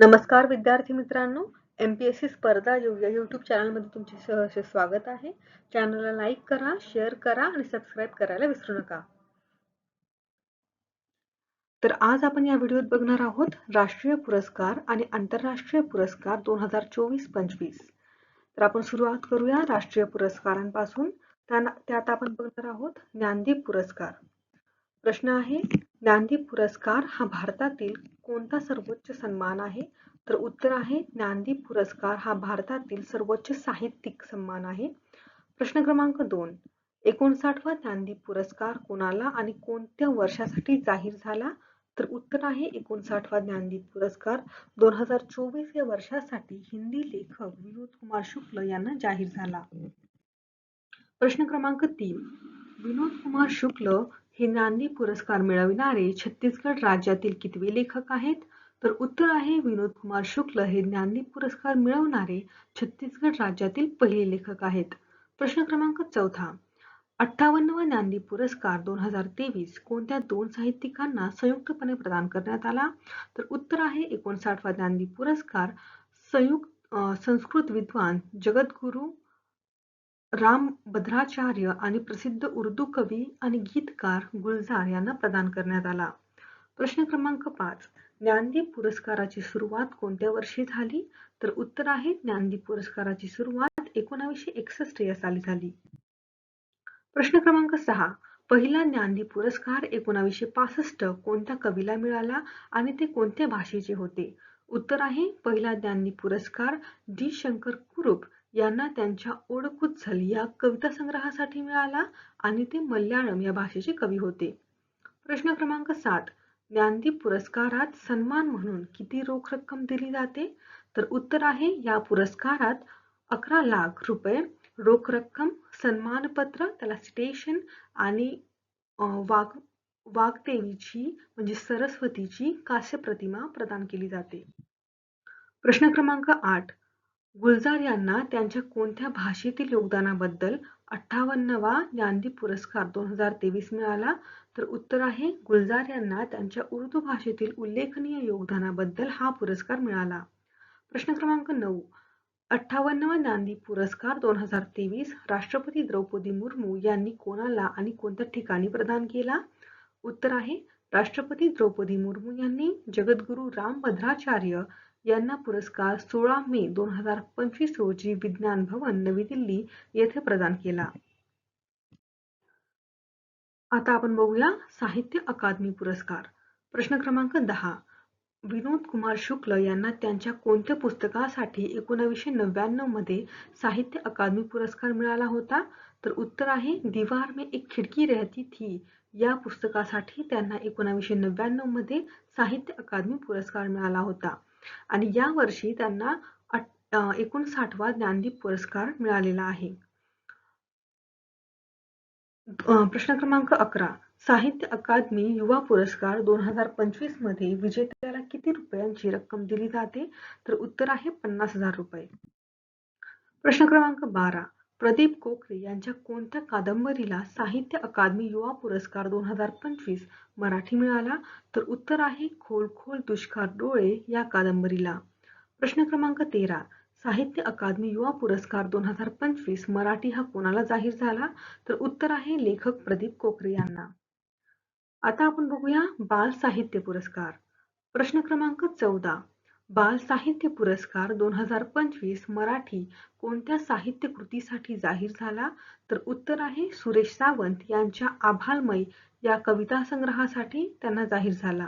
नमस्कार विद्यार्थी मित्रांनो एम पी एस सी स्पर्धा येऊ या यूट्यूब चॅनलमध्ये तुमचे सहर्ष स्वागत आहे. चॅनलला लाईक करा शेअर करा आणि सबस्क्राईब करायला विसरू नका. तर आज आपण या व्हिडिओत बघणार आहोत राष्ट्रीय पुरस्कार आणि आंतरराष्ट्रीय पुरस्कार दोन हजार चोवीस पंचवीस. तर आपण सुरुवात करूया राष्ट्रीय पुरस्कारांपासून. त्यात आपण बघणार आहोत ज्ञानदीप पुरस्कार. प्रश्न आहे ज्ञानदीप पुरस्कार हा भारतातील कोणता सर्वोच्च सन्मान आहे? तर उत्तर आहे ज्ञानदीप पुरस्कार हा भारतातील सर्वोच्च साहित्यिक सन्मान आहे. प्रश्न क्रमांक दोन. एकोणसाठवा ज्ञानदीप पुरस्कार कोणाला आणि कोणत्या वर्षासाठी जाहीर झाला? तर उत्तर आहे एकोणसाठवा ज्ञानदीप पुरस्कार दोन हजार चोवीस या वर्षासाठी हिंदी लेखक विनोद कुमार शुक्ल यांना जाहीर झाला. प्रश्न क्रमांक तीन. विनोद कुमार शुक्ल हे नांदी पुरस्कार मिळविणारे छत्तीसगड राज्यातील कितवे लेखक आहेत? तर उत्तर आहे विनोद कुमार शुक्ल हे ज्ञानदीप पुरस्कार मिळवणारे छत्तीसगड राज्यातील पहिले लेखक आहेत. प्रश्न क्रमांक चौथा. अठ्ठावन्नवा ज्ञानदीप पुरस्कार दोन हजार तेवीस कोणत्या दोन साहित्यिकांना संयुक्तपणे प्रदान करण्यात आला? तर उत्तर आहे एकोणसाठवा ज्ञानदीप पुरस्कार संयुक्त संस्कृत विद्वान जगद्गुरू राम भद्राचार्य आणि प्रसिद्ध उर्दू कवी आणि गीतकार गुलजार यांना प्रदान करण्यात आला. प्रश्न क्रमांक पाच. ज्ञानदीप पुरस्काराची सुरुवात कोणत्या वर्षी झाली? तर उत्तर आहे ज्ञानदीप पुरस्काराची सुरुवात एकोणावीसशे एकसष्ट या साली झाली. प्रश्न क्रमांक सहा. पहिला ज्ञानदीप पुरस्कार एकोणावीसशे पासष्ट कोणत्या कवीला मिळाला आणि ते कोणत्या भाषेचे होते? उत्तर आहे पहिला ज्ञानदीप पुरस्कार डी शंकर कुरुप यांना त्यांच्या ओडकुत्झल या कविता संग्रहासाठी मिळाला आणि ते मल्याळम या भाषेचे कवी होते. प्रश्न क्रमांक सात. ज्ञानदीप पुरस्कारात सन्मान म्हणून किती रोख रक्कम दिली जाते? तर उत्तर आहे या पुरस्कारात अकरा लाख रुपये रोख रक्कम सन्मानपत्र त्याला स्टेशन आणि वाघ वाघदेवीची म्हणजे सरस्वतीची कास्य प्रतिमा प्रदान केली जाते. प्रश्न क्रमांक आठ. गुलजार यांना त्यांच्या कोणत्या भाषेतील योगदानाबद्दल अठ्ठावन्नवा गांधी पुरस्कार दोन हजार तेवीस मिळाला? तर उत्तर आहे गुलजार यांना त्यांच्या उर्दू भाषेतील उल्लेखनीय योगदानाबद्दल हा पुरस्कार मिळाला. प्रश्न क्रमांक नऊ. अठ्ठावन्नवा गांधी पुरस्कार दोन हजार तेवीस राष्ट्रपती द्रौपदी मुर्मू यांनी कोणाला आणि कोणत्या ठिकाणी प्रदान केला? उत्तर आहे राष्ट्रपती द्रौपदी मुर्मू यांनी जगद्गुरू रामभद्राचार्य यांना पुरस्कार सोळा मे दोन हजार पंचवीस रोजी विज्ञान भवन नवी दिल्ली येथे प्रदान केला. आता आपण बघूया साहित्य अकादमी पुरस्कार. प्रश्न क्रमांक दहा. विनोद कुमार शुक्ल यांना त्यांच्या कोणत्या पुस्तकासाठी एकोणावीसशे नव्याण्णवमध्ये साहित्य अकादमी पुरस्कार मिळाला होता? तर उत्तर आहे दिवार में एक खिडकी रहती थी. या पुस्तकासाठी त्यांना एकोणावीसशे नव्याण्णवमध्ये साहित्य अकादमी पुरस्कार मिळाला होता. आणि या वर्षी त्यांना एकोणसाठवा ज्ञानदीप पुरस्कार मिळालेला आहे. प्रश्न क्रमांक अकरा. साहित्य अकादमी युवा पुरस्कार दोन हजार पंचवीसमध्ये विजेत्याला किती रुपयांची रक्कम दिली जाते? तर उत्तर आहे पन्नास हजार रुपये. प्रश्न क्रमांक बारा. प्रदीप कोकरे यांच्या कोणत्या कादंबरीला साहित्य अकादमी युवा पुरस्कार दोन हजार पंचवीस मराठी मिळाला? तर उत्तर आहे खोल खोल दुष्काळ डोळे या कादंबरीला. प्रश्न क्रमांक तेरा. साहित्य अकादमी युवा पुरस्कार दोन हजार पंचवीस मराठी हा कोणाला जाहीर झाला? तर उत्तर आहे लेखक प्रदीप कोकरे यांना. आता आपण बघूया बाल साहित्य पुरस्कार. प्रश्न क्रमांक चौदा. बाल साहित्य पुरस्कार दोन हजार पंचवीस मराठी कोणत्या साहित्य कृतीसाठी जाहीर झाला? तर उत्तर आहे सुरेश सावंत यांच्या आभालमय या कविता संग्रहासाठी त्यांना जाहीर झाला.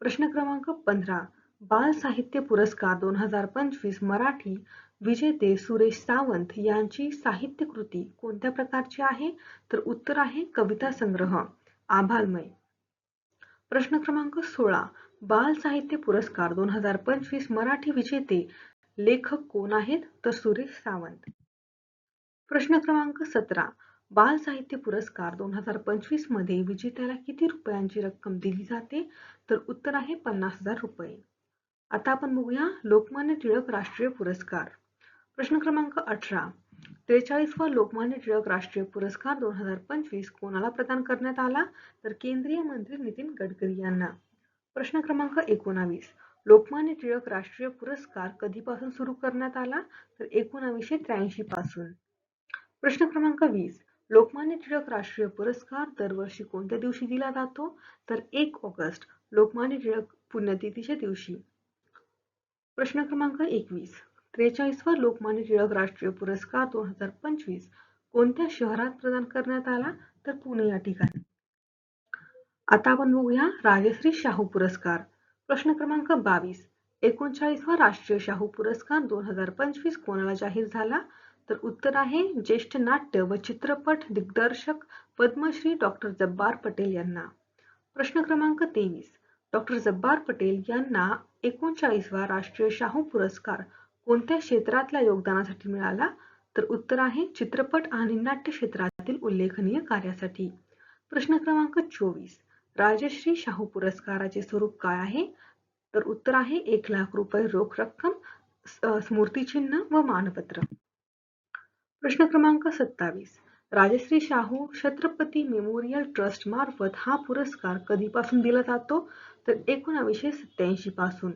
प्रश्न क्रमांक पंधरा. बाल साहित्य पुरस्कार दोन हजार पंचवीस मराठी विजेते सुरेश सावंत यांची साहित्य कृती कोणत्या प्रकारची आहे? तर उत्तर आहे कविता संग्रह. आभालमय. प्रश्न क्रमांक सोळा बाल साहित्य पुरस्कार दोन हजार पंचवीस मराठी विजेते लेखक कोण आहेत तर सुरेश सावंत. प्रश्न क्रमांक सतरा बाल साहित्य पुरस्कार दोन हजार पंचवीसमध्ये विजेत्याला किती रुपयांची रक्कम दिली जाते? तर उत्तर आहे पन्नास हजार रुपये. आता आपण बघूया लोकमान्य टिळक राष्ट्रीय पुरस्कार. प्रश्न क्रमांक अठरा त्रेचाळीसवा लोकमान्य टिळक राष्ट्रीय पुरस्कार दोन हजार पंचवीस कोणाला प्रदान करण्यात आला? तर केंद्रीय मंत्री नितीन गडकरी यांना. प्रश्न क्रमांक एकोणावीस. लोकमान्य टिळक राष्ट्रीय पुरस्कार कधीपासून सुरू करण्यात आला? तर एकोणावीसशे त्र्याऐंशी पासून. प्रश्न क्रमांक वीस. लोकमान्य टिळक राष्ट्रीय पुरस्कार दरवर्षी कोणत्या दिवशी दिला जातो? तर एक ऑगस्ट लोकमान्य टिळक पुण्यतिथीच्या दिवशी. प्रश्न क्रमांक एकवीस. त्रेचाळीसवर लोकमान्य टिळक राष्ट्रीय पुरस्कार दोन हजार पंचवीस. कोणत्या शहरात प्रदान करण्यात आला? तर पुणे या ठिकाणी. आता आपण बघूया राजश्री शाहू पुरस्कार. प्रश्न क्रमांक बावीस. एकोणचाळीसवा राष्ट्रीय शाहू पुरस्कार दोन हजार पंचवीस कोणाला जाहीर झाला? तर उत्तर आहे ज्येष्ठ नाट्य व चित्रपट दिग्दर्शक पद्मश्री डॉक्टर जब्बार पटेल यांना. प्रश्न क्रमांक तेवीस. डॉक्टर जब्बार पटेल यांना एकोणचाळीसवा राष्ट्रीय शाहू पुरस्कार कोणत्या क्षेत्रातल्या योगदानासाठी मिळाला? तर उत्तर आहे चित्रपट आणि नाट्य क्षेत्रातील उल्लेखनीय कार्यासाठी. प्रश्न क्रमांक चोवीस. राजश्री शाहू पुरस्काराचे स्वरूप काय आहे? तर उत्तर आहे एक लाख रुपये रोख रक्कम स्मृतिचिन्ह व मानपत्र. प्रश्न क्रमांक सत्तावीस. राजश्री शाहू छत्रपती मेमोरियल ट्रस्ट मार्फत हा पुरस्कार कधीपासून दिला जातो? तर एकोणावीसशे सत्याऐंशी पासून.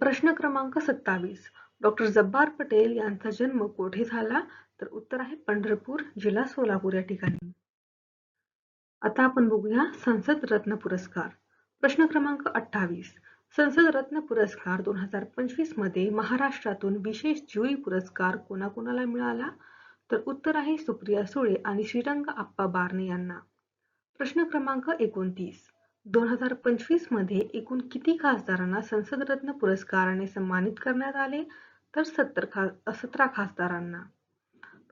प्रश्न क्रमांक सत्तावीस. डॉक्टर जब्बार पटेल यांचा जन्म कोठे झाला? तर उत्तर आहे पंढरपूर जिल्हा सोलापूर या ठिकाणी. आता आपण बघूया संसद रत्न पुरस्कार. प्रश्न क्रमांक अठ्ठावीस. संसद रत्न पुरस्कार दोन हजार पंचवीसमध्ये महाराष्ट्रातून विशेष ज्युरी पुरस्कार कोणाकोणाला मिळाला? तर उत्तर आहे सुप्रिया सुळे आणि श्रीरंग आप्पा बारणे यांना. प्रश्न क्रमांक एकोणतीस. दोन हजार पंचवीसमध्ये एकूण किती खासदारांना संसद रत्न पुरस्काराने सन्मानित करण्यात आले? तर सत्तर खा सतरा खासदारांना.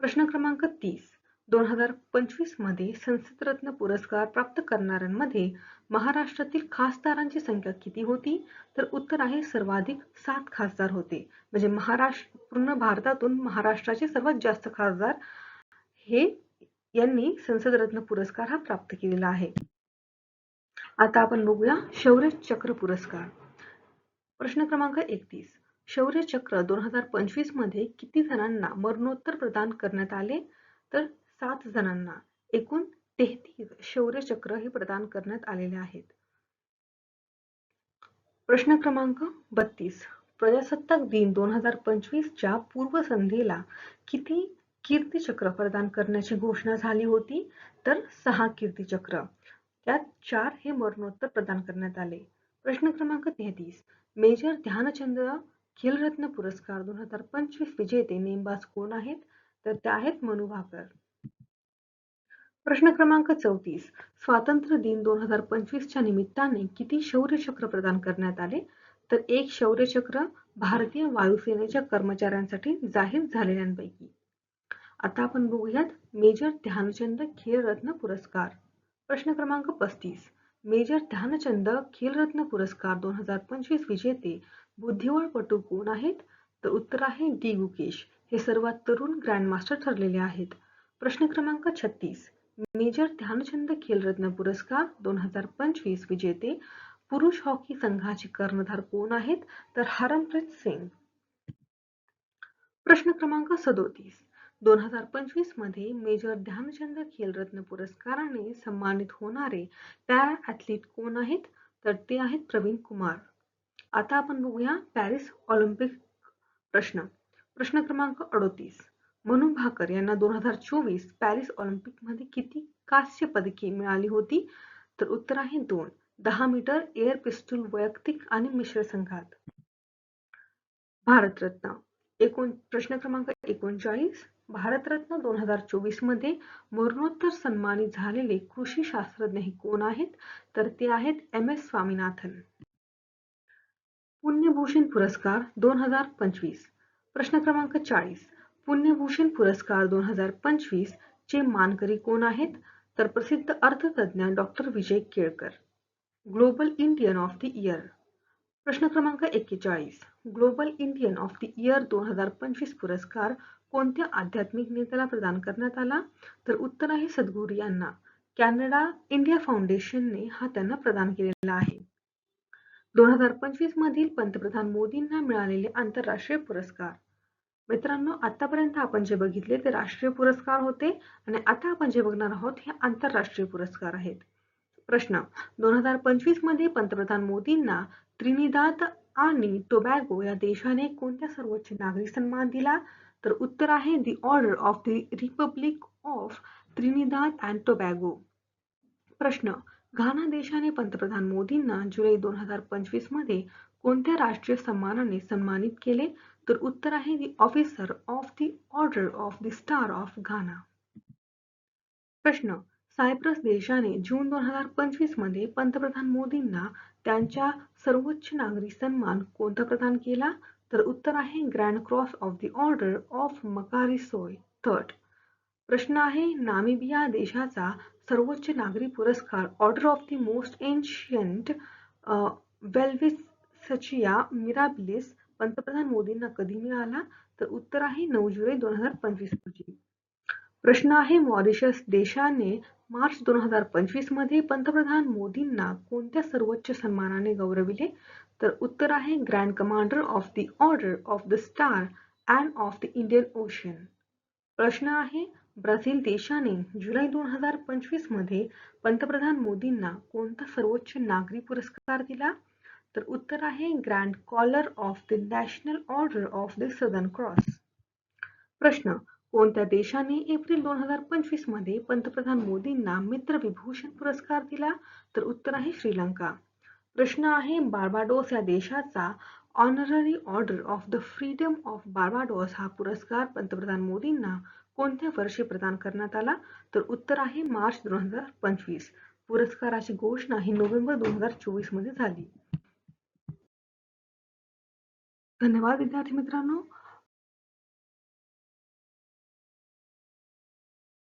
प्रश्न क्रमांक तीस. दोन हजार पंचवीसमध्ये संसद रत्न पुरस्कार प्राप्त करणाऱ्यांमध्ये महाराष्ट्रातील खासदारांची संख्या किती होती? तर उत्तर आहे सर्वाधिक सात खासदार होते. म्हणजे महाराष्ट्र पूर्ण भारतातून महाराष्ट्राचे सर्वात जास्त खासदार हे यांनी संसद रत्न पुरस्कार हा प्राप्त केलेला आहे. आता आपण बघूया शौर्य चक्र पुरस्कार. प्रश्न क्रमांक एकतीस. शौर्य चक्र दोन हजार पंचवीसमध्ये किती जणांना मरणोत्तर प्रदान करण्यात आले? तर सात जणांना एकूण तेहतीस शौर्य चक्र हे प्रदान करण्यात आलेले आहेत. प्रश्न क्रमांक बत्तीस. प्रजासत्ताक दिन दोन हजार पंचवीसच्या पूर्वसंध्येला किती कीर्तीचक्र प्रदान करण्याची घोषणा झाली होती? तर सहा कीर्तीचक्र. त्यात चार हे मरणोत्तर प्रदान करण्यात आले. प्रश्न क्रमांक तेहतीस. मेजर ध्यानचंद खेलरत्न पुरस्कार दोन हजार पंचवीस विजेते नेमबाज कोण आहेत? तर ते आहेत मनु भाकर. प्रश्न क्रमांक चौतीस. स्वातंत्र्य दिन दोन हजार पंचवीसच्या निमित्ताने किती शौर्य चक्र प्रदान करण्यात आले? तर एक शौर्य चक्र भारतीय वायुसेनेच्या कर्मचाऱ्यांसाठी जाहीर झालेल्यांपैकी. आता आपण बघूयात मेजर ध्यानचंद खेलरत्न पुरस्कार. प्रश्न क्रमांक पस्तीस. मेजर ध्यानचंद खेलरत्न पुरस्कार दोन हजार पंचवीस विजेते बुद्धिबळपटू कोण आहेत? तर उत्तर आहे डी. गुकेश. हे सर्वात तरुण ग्रँडमास्टर ठरलेले आहेत. प्रश्न क्रमांक छत्तीस. मेजर ध्यानचंद खेलरत्न पुरस्कार दोन हजार पंचवीस विजेते पुरुष हॉकी संघाचे कर्णधार कोण आहेत? तर हरमप्रीत सिंग. प्रश्न क्रमांक सदोतीस. मध्ये मेजर ध्यानचंद खेलरत्न पुरस्काराने सन्मानित होणारे पॅरा ॲथलीट कोण आहेत? तर ते आहेत प्रवीण कुमार. आता आपण बघूया पॅरिस ऑलिम्पिक प्रश्न. प्रश्न क्रमांक अडोतीस. मनु भाकर यांना दोन हज़ार चोवीस पॅरिस ऑलिम्पिकमध्ये किती कांस्य पदके मिळाली होती? तर उत्तर आहे दोन. दहा मीटर, एअर पिस्टल, वैयक्तिक आणि मिश्र संघात. भारतरत्न. एकोण, प्रश्न क्रमांक एकोणचाळीस. भारतरत्न दोन हजार चोवीसमध्ये मरणोत्तर सन्मानित झालेले कृषी शास्त्रज्ञ हे कोण आहेत? तर ते आहेत एम एस स्वामीनाथन. पुण्यभूषण पुरस्कार दोन हजार पंचवीस. प्रश्न क्रमांक चाळीस. पुण्यभूषण पुरस्कार दोन हजार पंचवीस चे मानकरी कोण आहेत? तर प्रसिद्ध अर्थतज्ञ doctor Vijay Kelkar. Global Indian of the year. प्रश्न क्रमांक एक्केचाळीस. Global Indian of the year दोन हजार पंचवीस पुरस्कार कोणत्या आध्यात्मिक नेत्याला प्रदान करण्यात आला? तर उत्तर आहे सद्गुरू यांना. कॅनडा इंडिया फाउंडेशनने हा त्यांना प्रदान केलेला आहे. दोन हजार पंचवीस मधील पंतप्रधान मोदींना मिळालेले आंतरराष्ट्रीय पुरस्कार. मित्रांनो आतापर्यंत आपण जे बघितले ते राष्ट्रीय पुरस्कार होते आणि आता आपण जे बघणार आहोत हे आंतरराष्ट्रीय पुरस्कार आहेत. प्रश्न दोन हजार पंचवीसमध्ये पंतप्रधान मोदींना त्रिनिदाद आणि टोबॅगो या देशाने कोणत्या सर्वोच्च नागरी सन्मान दिला? तर उत्तर आहे the order of the republic of Trinidad and Tobago प्रश्न घाना देशाने पंतप्रधान मोदींना जुलै दोन हजार पंचवीसमध्ये कोणत्या राष्ट्रीय सन्मानाने सन्मानित केले? तर उत्तर आहे the officer of the order of the star of Ghana प्रश्न सायप्रस देशाने जून दोन हजार पंचवीसमध्ये पंतप्रधान मोदींना त्यांच्या सर्वोच्च नागरी सन्मान कोणता प्रदान केला? तर उत्तर आहे grand cross of the order of Makarios third प्रश्न आहे नामिबिया देशाचा सर्वोच्च नागरी पुरस्कार order of the most ancient Welwitschia mirabilis पंतप्रधान मोदींना कधी मिळाला? तर उत्तर आहे नऊ जुलै दोन हजार पंचवीस रोजी. प्रश्न आहे मॉरिशस देशाने मार्च दोन हजार पंचवीसमध्ये पंतप्रधान मोदींना कोणत्या सर्वोच्च सन्मानाने गौरविले? तर उत्तर आहे grand commander of the order of the star and of the Indian ocean प्रश्न आहे ब्राझील देशाने जुलै दोन हजार पंचवीसमध्ये पंतप्रधान मोदींना कोणता सर्वोच्च नागरी पुरस्कार दिला? तर उत्तर आहे grand collar of the national order of the southern cross प्रश्न कोणत्या देशाने एप्रिल दोन हजार पंचवीसमध्ये पंतप्रधान मोदींना मित्र विभूषण पुरस्कार दिला? तर उत्तर आहे श्रीलंका. प्रश्न आहे बार्बाडोस या देशाचा honorary order of the freedom of Barbados हा पुरस्कार पंतप्रधान मोदींना कोणत्या वर्षी प्रदान करण्यात आला? तर उत्तर आहे मार्च दोन हजार पंचवीस. पुरस्काराची घोषणा ही नोव्हेंबर दोन हजार चोवीसमध्ये झाली. धन्यवाद विद्यार्थी मित्रांनो.